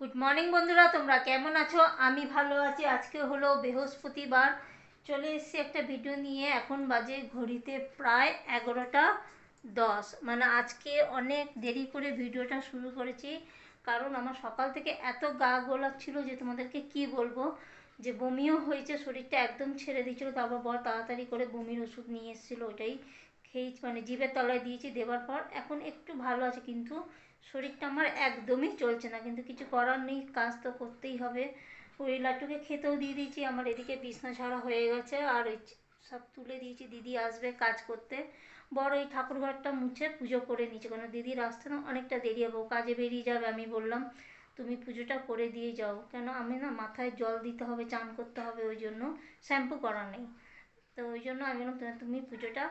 Good morning বন্ধুরা, তোমরা কেমন আছো? আমি ভালো আছি। আজকে হলো বৃহস্পতিবার। চলে এসেছি একটা ভিডিও নিয়ে। এখন বাজে ঘড়িতে প্রায় এগারোটা দশ। মানে আজকে অনেক দেরি করে ভিডিওটা শুরু করেছি। কারণ আমার সকাল থেকে এত গা গোলাচ্ছিল যে তোমাদেরকে কি বলব? যে বমিও হয়েছে, শরীরটা একদম ছেড়ে দিয়েছিল। তারপর বর তাড়াতাড়ি করে বমির ওষুধ নিয়ে এসেছিল, ওটাই খেয়ে মানে জিভের তলায় দিয়েছি, দেওয়ার পর। এখন একটু ভালো আছে, কিন্তু শরীরটা আমার একদমই চলছে না, কিন্তু কিছু করার নেই, কাজ তো করতেই হবে। ওই লাট্টুকে খেতেও দিয়ে দিয়েছি, আমার এদিকে বিছনা ছাড়া হয়ে গেছে, আর ওই সব তুলে দিয়েছি, দিদি আসবে কাজ করতে। বড় এই ঠাকুর ঘরটা মুছে পুজো করে নিচ্ছে কেন দিদির আসতে না অনেকটা দেরি হবে কাজে বেরিয়ে যাবে আমি বললাম, তুমি পুজোটা করে দিয়ে যাও। কেন আমি না মাথায় জল দিতে হবে, চান করতে হবে, ওই জন্য শ্যাম্পু করা নেই। তো ওই জন্য আমি বললাম, তুমি পুজোটা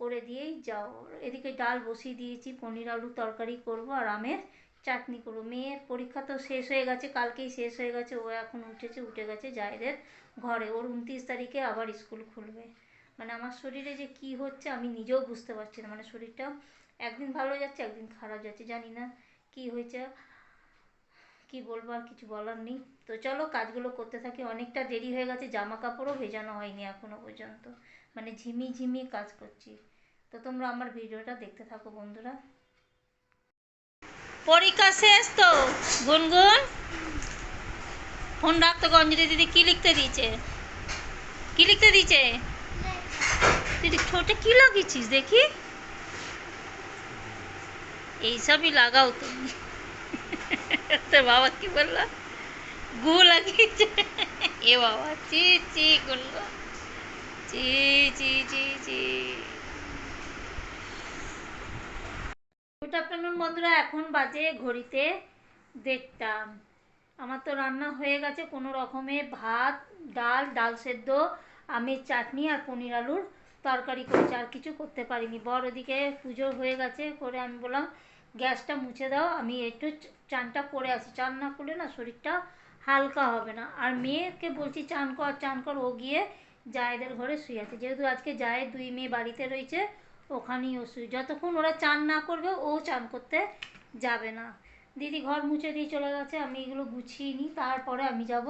করে দিয়েই যাও। এদিকে ডাল বসিয়ে দিয়েছি, পনির আলু তরকারি করব আর আমের চাটনি করব। মেয়ের পরীক্ষা তো শেষ হয়ে গেছে, কালকেই শেষ হয়ে গেছে, ও এখন উঠেছে, উঠে গেছে জায়দের ঘরে। ওর উনত্রিশ তারিখে আবার স্কুল খুলবে। মানে আমার শরীরে যে কি হচ্ছে আমি নিজেও বুঝতে পারছি না। মানে শরীরটা একদিন ভালো যাচ্ছে, একদিন খারাপ যাচ্ছে, জানি না কি হয়েছে। কি বলব আর কিছু বলার নেই। তো চলো, কাজগুলো করতে থাকি। অনেকটা দেরি হয়ে গেছে, জামা কাপড়ও ভেজানো হয়নি এখনও পর্যন্ত। মানে ঝিমি ঝিমিয়ে কাজ করছি। তো তোমরা আমার ভিডিওটা দেখতে থাকো বন্ধুরা। পরীক্ষা শেষ তো? গুনগুন, ফোন রাখতো অঞ্জলি দিদি কি লিখতে দিয়েছে? কি লিখতে দিয়েছে? দিদি ঠোঁটে কি লাগিয়েছিস দেখি? এইসবই লাগাও তুমি। তোর বাবা কি বলল? গু লাগিয়েছে। এ বাবা, চি চি, গুনগুন। চি চি চি চি। গুড আফটারনুন বন্ধুরা, এখন বাজে ঘড়িতে দেড়টা। আমার তো রান্না হয়ে গেছে কোনো রকমে ভাত, ডাল ডাল সেদ্ধ, আমের চাটনি আর পনির আলুর তরকারি করেছি, আর কিছু করতে পারিনি। বর ওদিকে পুজো হয়ে গেছে করে আমি বললাম, গ্যাসটা মুছে দাও, আমি একটু চানটা করে আসি। চান না করলে না শরীরটা হালকা হবে না। আর মেয়েকে বলছি, চান কর চান কর। ও গিয়ে জায়েদের ঘরে শুয়ে আছে। যেহেতু আজকে জায়ের দুই মেয়ে বাড়িতে রয়েছে ওখানেই ও শুয়ে যতক্ষণ ওরা চান না করবে, ও চান করতে যাবে না। দিদি ঘর মুছে দিয়ে চলে গেছে, আমি এগুলো গুছিয়ে নিই, তারপরে আমি যাব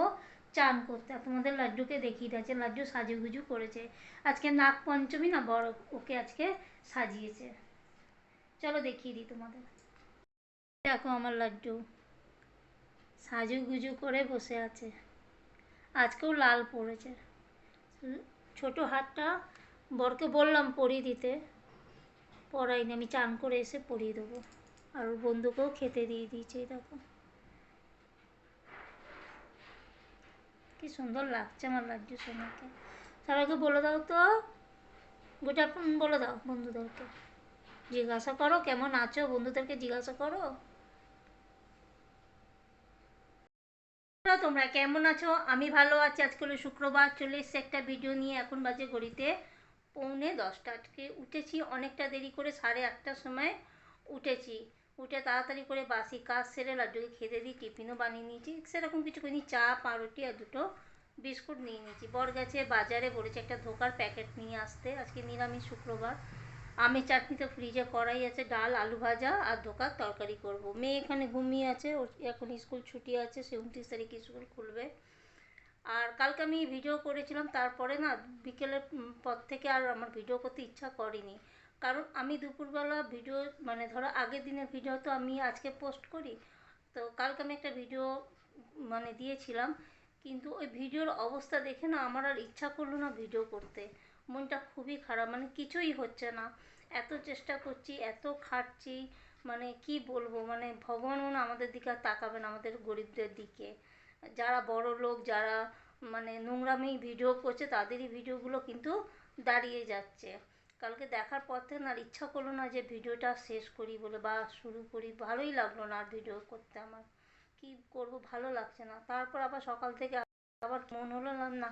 চান করতে। তোমাদের লাড্ডুকে দেখিয়ে দিয়েছে লাড্ডু সাজুগুজু করেছে। আজকে নাগ পঞ্চমী না, বড় ওকে আজকে সাজিয়েছে। চলো দেখিয়ে দিই তোমাদের। দেখো আমার লাড্ডু সাজুগুজু করে বসে আছে। আজকেও লাল পড়েছে। ছোট হাতটা বরকে বললাম পরিয়ে দিতে। পরাইনি আমি চান করে এসে পরিয়ে দেবো। আর ওর বন্ধুকেও খেতে দিয়ে দিয়েছে দেখো। কি সুন্দর লাগছে আমার লাড্ডু সোনাকে সবাইকে বলে দাও তো। গুড আফটারনুন বলে দাও বন্ধুদেরকে। জিজ্ঞাসা করো, কেমন আছো? বন্ধুদেরকে জিজ্ঞাসা করো। তোমরা কেমন আছো? আমি ভালো আছি। আজকে শুক্রবার, চলে এসছে একটা ভিডিও নিয়ে। এখন বাজে ঘড়িতে পৌনে দশটা আজকে উঠেছি। অনেকটা দেরি করে সাড়ে আটটার সময় উঠেছি। উঠে তাড়াতাড়ি করে বাসি কাজ সেরে লাড্ডুকে খেতে দিই টিফিনও বানিয়ে নিয়েছি। সেরকম কিছু করিনি চা, পাউরুটি আর দুটো বিস্কুট নিয়ে নিয়েছি। বর গেছে বাজারে, বলেছে একটা ধোকার প্যাকেট নিয়ে আসতে। আজকে নিরামিষ শুক্রবার। আমের চাটনি তো ফ্রিজে করাই আছে, ডাল, আলু ভাজা আর ধোকার তরকারি করব। মেয়ে এখানে ঘুমিয়ে আছে, ওর এখন স্কুল ছুটি আছে, সে উনত্রিশ তারিখে স্কুল খুলবে। আর কালকে আমি ভিডিও করেছিলাম, তারপরে না বিকেলের পর থেকে আর আমার ভিডিও করতে ইচ্ছা করেনি। কারণ আমি দুপুরবেলা ভিডিও মানে ধরো আগের দিনের ভিডিও তো আমি আজকে পোস্ট করি, তো কালকে আমি একটা ভিডিও মানে দিয়েছিলাম। কিন্তু ওই ভিডিওর অবস্থা দেখে না আমার আর ইচ্ছা করল না ভিডিও করতে। মনটা খুবই খারাপ মানে কিছুই হচ্ছে না। এত চেষ্টা করছি, এত খাটছি মানে কি বলব মানে ভগবানও না আমাদের দিকে আর তাকাবে না, আমাদের গরিবদের দিকে। যারা বড় লোক, যারা মানে নোংরামি ভিডিও করছে, তাদেরই ভিডিওগুলো কিন্তু দাঁড়িয়ে যাচ্ছে। কালকে দেখার পর থেকে না আর ইচ্ছা করল না যে ভিডিওটা শেষ করি বলে বা শুরু করি। ভালোই লাগল না আর ভিডিও করতে আমার। কি করব? ভালো লাগছে না। তারপর আবার সকাল থেকে আবার মন হলো না না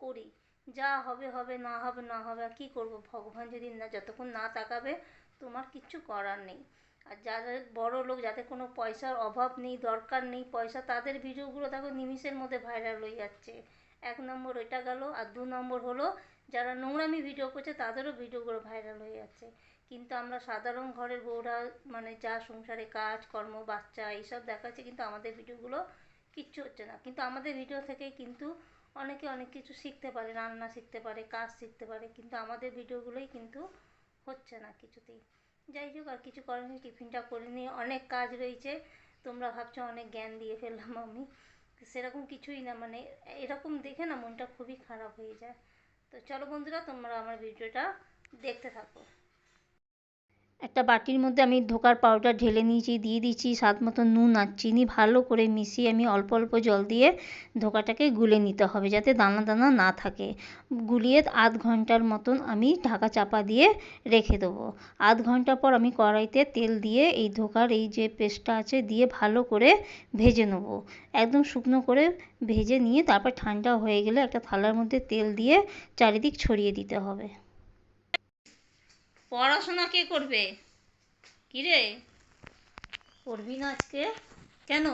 করি। যা হবে হবে, না হবে না হবে, আর কী করব? ভগবান যদি না, যতক্ষণ না তাকাবে, তোমার কিচ্ছু করার নেই। আর যাদের বড় লোক, যাদের কোনো পয়সার অভাব নেই, দরকার নেই পয়সা, তাদের ভিডিওগুলো দেখো নিমিষের মধ্যে ভাইরাল হয়ে যাচ্ছে। এক নম্বর ওইটা গেল, আর দু নম্বর হলো, যারা নোংরামি ভিডিও করছে, তাদেরও ভিডিওগুলো ভাইরাল হয়ে যাচ্ছে। কিন্তু আমরা সাধারণ ঘরের বউরা মানে যা সংসারে কাজ, কর্ম, বাচ্চা, এইসব দেখাচ্ছে, কিন্তু আমাদের ভিডিওগুলো কিচ্ছু হচ্ছে না। কিন্তু আমাদের ভিডিও থেকে কিন্তু অনেকে অনেক কিছু শিখতে পারে, রান্না শিখতে পারে, কাজ শিখতে পারে, কিন্তু আমাদের ভিডিওগুলোই কিন্তু হচ্ছে না কিছুতেই। যাই হোক, আর কিছু করেনি টিফিনটা করে নিয়ে অনেক কাজ রয়েছে। তোমরা ভাবছ অনেক জ্ঞান দিয়ে ফেললাম আমি। সেরকম কিছুই না মানে এরকম দেখে না মনটা খুবই খারাপ হয়ে যায়। তো চলো বন্ধুরা, তোমরা আমার ভিডিওটা দেখতে থাকো। একটা বাটির মধ্যে আমি ধোকার পাউডার ঢেলে নিয়েছি, দিয়ে দিচ্ছি স্বাদ মতো নুন আর চিনি। ভালো করে মিশিয়ে আমি অল্প অল্প জল দিয়ে ধোকাটাকে গুলে নিতে হবে যাতে দানা দানা না থাকে। গুলিয়ে আধ ঘণ্টার মতন আমি ঢাকা চাপা দিয়ে রেখে দেবো। আধ ঘণ্টা পর আমি কড়াইতে তেল দিয়ে এই ধোকার, এই যে পেস্টটা আছে, দিয়ে ভালো করে ভেজে নেব। একদম শুকনো করে ভেজে নিয়ে তারপর ঠান্ডা হয়ে গেলে একটা থালার মধ্যে তেল দিয়ে চারিদিক ছড়িয়ে দিতে হবে। পড়াশোনা কে করবে? কি রে করবি না আজকে? কেন?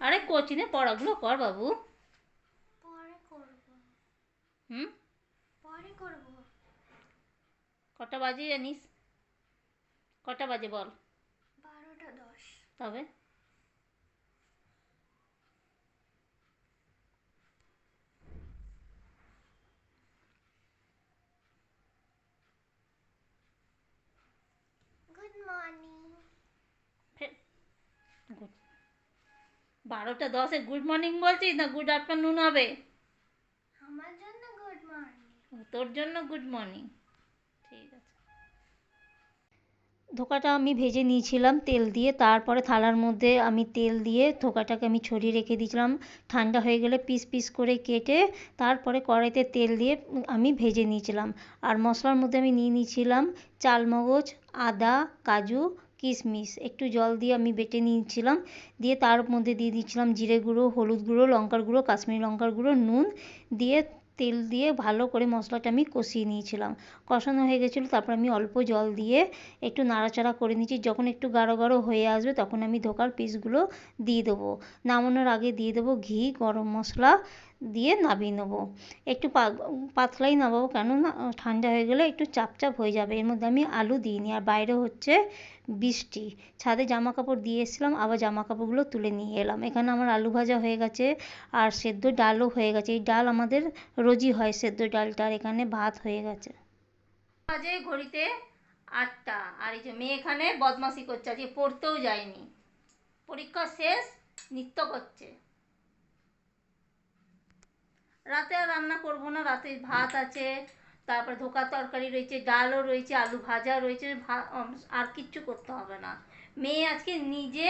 আরে কোচিনে পড়াগুলো কর বাবু। পরে করব। হুম? পরে করব। কটা বাজে জানিস? কটা বাজে বল? বারোটা দশ। তবে গুড মর্নিং গুড। বারোটা দশে গুড মর্নিং বলছিস না গুড আফটারনুন হবে? আমার জন্য গুড মর্নিং। তোর জন্য গুড মর্নিং। ধোকাটা আমি ভেজে নিয়েছিলাম তেল দিয়ে। তারপরে থালার মধ্যে আমি তেল দিয়ে ধোকাটাকে আমি ছড়িয়ে রেখে দিয়েছিলাম। ঠান্ডা হয়ে গেলে পিস পিস করে কেটে তারপরে কড়াইতে তেল দিয়ে আমি ভেজে নিয়েছিলাম। আর মশলার মধ্যে আমি নিয়ে নিয়েছিলাম চালমগজ, আদা, কাজু, কিশমিশ। একটু জল দিয়ে আমি বেটে নিয়েছিলাম। দিয়ে তার মধ্যে দিয়ে দিয়েছিলাম জিরে গুঁড়ো, হলুদ গুঁড়ো, লঙ্কার গুঁড়ো, কাশ্মীরি লঙ্কার গুঁড়ো, নুন। দিয়ে তেল দিয়ে ভালো করে মশলাটা আমি কষিয়ে নিয়েছিলাম। কষানো হয়ে গেছিল, তারপর আমি অল্প জল দিয়ে একটু নাড়াচাড়া করে নিয়েছি। যখন একটু গাঢ় গাঢ় হয়ে আসবে তখন আমি ধোকার পিসগুলো দিয়ে দেবো। নামানোর আগে দিয়ে দেবো ঘি, গরম মশলা দিয়ে নামিয়ে নেব। একটু পাতলাই নামাবো কেননা ঠান্ডা হয়ে গেলে একটু চাপ চাপ হয়ে যাবে। এর মধ্যে আমি আলু দিইনি। আর বাইরে হচ্ছে বৃষ্টি। ছাদে জামা কাপড় দিয়ে এসেছিলাম, আবার জামা কাপড়গুলো তুলে নিয়ে এলাম। এখানে আমার আলু ভাজা হয়ে গেছে আর সেদ্ধ ডালও হয়ে গেছে। এই ডাল আমাদের রোজই হয় সেদ্ধ ডালটা আর এখানে ভাত হয়ে গেছে। বাজে ঘড়িতে আটটা। আর এই যে মেয়ে এখানে বদমাশি করছে। আজকে পড়তেও যায়নি। পরীক্ষা শেষ, নৃত্য করছে। রাতে আর রান্না করব না, রাতে ভাত আছে, তারপরে ধোকা তরকারি রয়েছে, ডালও রয়েছে, আলু ভাজা রয়েছে আর কিচ্ছু করতে হবে না। মেয়ে আজকে নিজে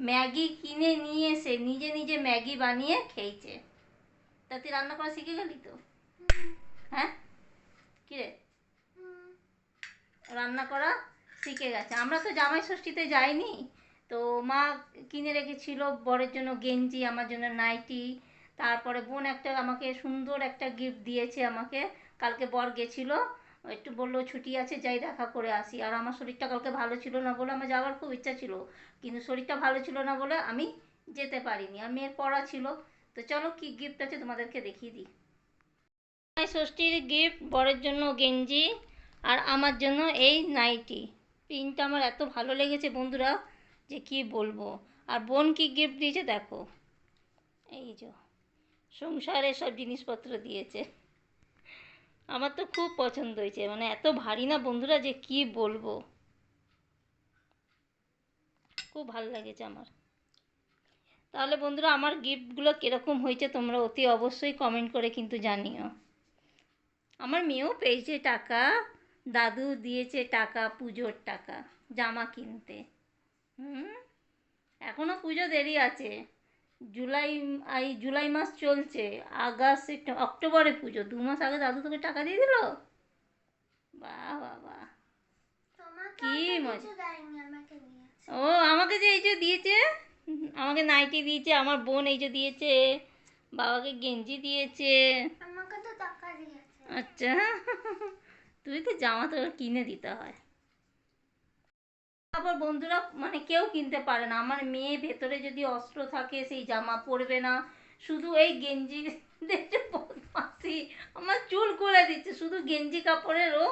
ম্যাগি কিনে নিয়ে এসে, নিজে নিজে ম্যাগি বানিয়ে খেয়েছে। তা তুই রান্না করা শিখে গেলি তো? হ্যাঁ? কিরে? রান্না করা শিখে গেছে। আমরা তো জামাই ষষ্ঠীতে যাইনি। তো মা কিনে রেখেছিল বরের জন্য গেঞ্জি, আমার জন্য নাইটি তারপরে বোন একটা আমাকে সুন্দর একটা গিফট দিয়েছে আমাকে। কালকে বর গেছিল, একটু বলল, ছুটি আছে, যাই দেখা করে আসি। আর আমার শরীরটা কালকে ভালো ছিল না বলে আমার যাওয়ার খুব ইচ্ছা ছিল। কিন্তু শরীরটা ভালো ছিল না বলে আমি যেতে পারিনি। আর মেয়ের পড়া ছিল। তো চলো, কি গিফট আছে তোমাদেরকে দেখিয়ে দিই। ষষ্ঠীর গিফট বরের জন্য গেঞ্জি আর আমার জন্য এই নাইটি। প্রিন্টটা আমার এত ভালো লেগেছে বন্ধুরা, যে কি বলব। আর বোন কি গিফট দিয়েছে দেখো। এই যে। সংসারে সব জিনিসপত্র দিয়েছে। আমার তো খুব পছন্দ হয়েছে মানে এত ভারী না বন্ধুরা যে কি বলব। খুব ভালো লেগেছে আমার। তাহলে বন্ধুরা আমার গিফটগুলো কীরকম হয়েছে তোমরা অতি অবশ্যই কমেন্ট করে কিন্তু জানিও। আমার মেয়েও পেয়েছে টাকা, দাদু দিয়েছে টাকা, পুজোর টাকা, জামা কিনতে। হুম? এখনও পুজো দেরি আছে। জুলাই এই জুলাই মাস চলছে। আগস্ট সেপ্টেম্বর অক্টোবরে পুজো। দু মাস আগে দাদু তোকে টাকা দিয়ে দিল বাহ তোমাকে কি মজা। ও আমাকে যে এই যে দিয়েছে? আমাকে নাইটি দিয়েছে আমার বোন এই যে দিয়েছে বাবাকে গেঞ্জি দিয়েছে। আমাকে তো টাকা দিয়েছে। আচ্ছা। তুই তো জামা তো কিনে দিতে হয়। আবার বন্ধুরা মানে কেউ কিনতে পারে না। আমার মেয়ে ভেতরে যদি অস্ত্র থাকে, সেই জামা পরবে না। শুধু এই গেঞ্জি বদমাসি আমার চুল করে দিচ্ছে। শুধু গেঞ্জি কাপড়েরও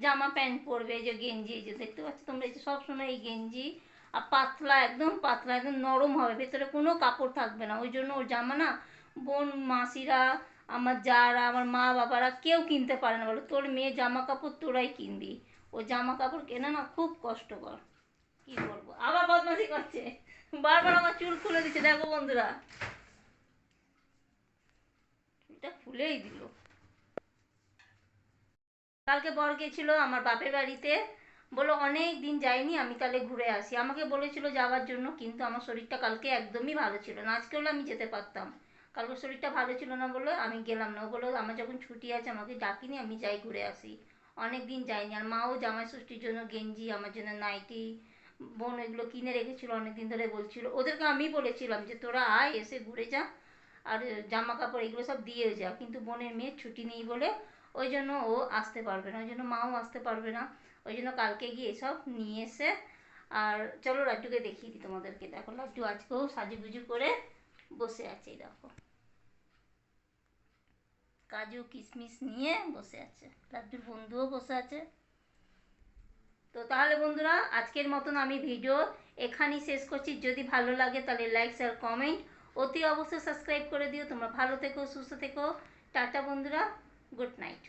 জামা প্যান্ট পরবে। এই যে গেঞ্জি, এই যে দেখতে পাচ্ছ তোমরা, এই যে সবসময় এই গেঞ্জি। আর পাতলা, একদম পাতলা, একদম নরম হবে। ভেতরে কোনো কাপড় থাকবে না। ওই জন্য ওর জামা না, বোন, মাসিরা, আমার যারা, আমার মা বাবারা কেউ কিনতে পারে না। বলো, তোর মেয়ে জামা কাপড় তোরাই কিনবি। ও জামা কাপড় কেনা না, খুব কষ্টকর। কি বলব? আবার বদমাশি করছে। বারবার আমার চুল খুলে দিচ্ছে, দেখো বন্ধুরা। চুলটা খুলেই দিল। কালকে বর গেছিল আমার বাপের বাড়িতে। বলো অনেক দিন যাইনি, আমি তাহলে ঘুরে আসি। আমাকে বলেছিল যাওয়ার জন্য, কিন্তু আমার শরীরটা কালকে একদমই ভালো ছিল না। আজকে হলে আমি যেতে পারতাম। কালকে শরীরটা ভালো ছিল না বলে আমি গেলাম না। ও বলল, আমার যখন ছুটি আছে, আমাকে ডাকিনি, আমি যাই ঘুরে আসি। অনেক দিন যাইনি। আর মাও জামাই ষষ্ঠীর জন্য গেঞ্জি, আমার জন্য নাইটি বোন এগুলো কিনে রেখেছিল অনেক দিন ধরে বলছিল। ওদেরকে আমি বলেছিলাম যে, তোরা আয়, এসে ঘুরে যা, আর জামা কাপড় এগুলো সব দিয়ে যা। কিন্তু বোনের মেয়ের ছুটি নেই বলে ওই জন্য ও আসতে পারবে না, ওই জন্য মাও আসতে পারবে না। ওই জন্য কালকে গিয়ে এসব নিয়ে এসে, আর চলো লাড্ডুকে দেখিয়ে দিই তোমাদেরকে। দেখো, লাড্ডু আজকেও সাজুগুজু করে বসে আছে দেখো। কাজু, কিশমিশ নিয়ে বসে আছে। লাড্ডুর বন্ধুও বসে আছে। তো তাহলে বন্ধুরা, আজকের মতন আমি ভিডিও এখানেই শেষ করছি। যদি ভালো লাগে তাহলে লাইক শেয়ার কমেন্ট অতি অবশ্যই সাবস্ক্রাইব করে দিও। তোমরা ভালো থেকো, সুস্থ থেকো। টাটা বন্ধুরা গুড নাইট